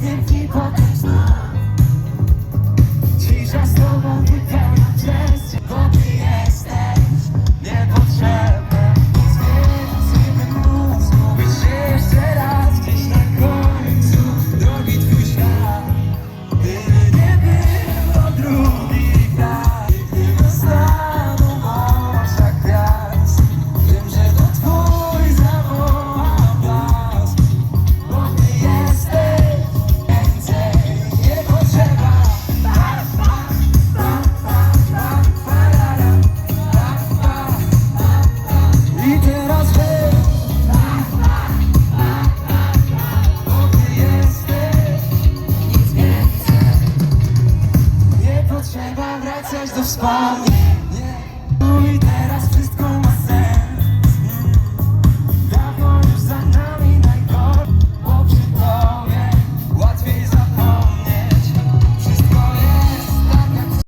dancing people. Trzeba wracać do wspomnień